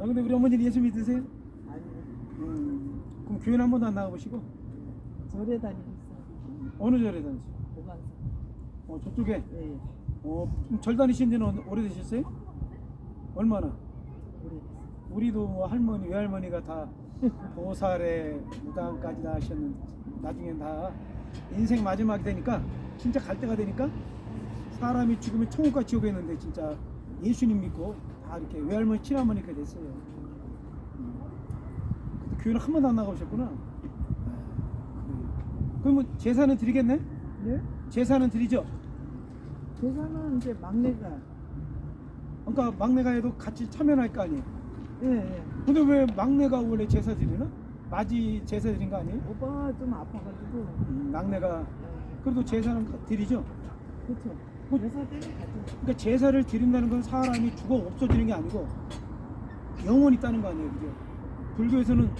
아 근데 우리 어머니는 예수 믿으세요? 아니 음, 그럼 교회 한 번도 안 나가보시고 절에 다니고 있어. 어느 절에 다니세요? 보관사. 어 저쪽에 예, 예. 어, 그럼 절 다니신 지는 어- 오래되셨어요? 얼마나? 오래됐어. 우리도 뭐 할머니 외할머니가 다 보살에 무당까지 다 하셨는데 나중엔 다 인생 마지막이 되니까 진짜 갈 때가 되니까 사람이 죽으면 천국과 지옥에 있는데 진짜 예수님 믿고 다 이렇게 외할머니 친할머니 그 됐어요. 음. 교회는 한 번도 안 나가보셨구나. 아, 그래요. 그러면 제사는 드리겠네? 네? 제사는 드리죠? 제사는 이제 막내가. 그러니까 막내가 해도 같이 참여할 거 아니에요? 예, 예. 근데 왜 막내가 원래 제사 드리나? 맞이 제사 드린 거 아니에요? 오빠가 좀 아파가지고. 음, 막내가 예. 그래도 제사는 드리죠. 그렇죠. 그러니까 제사를 드린다는 건 사람이 죽어 없어지는 게 아니고 영원히 있다는 거 아니에요, 그죠? 불교에서는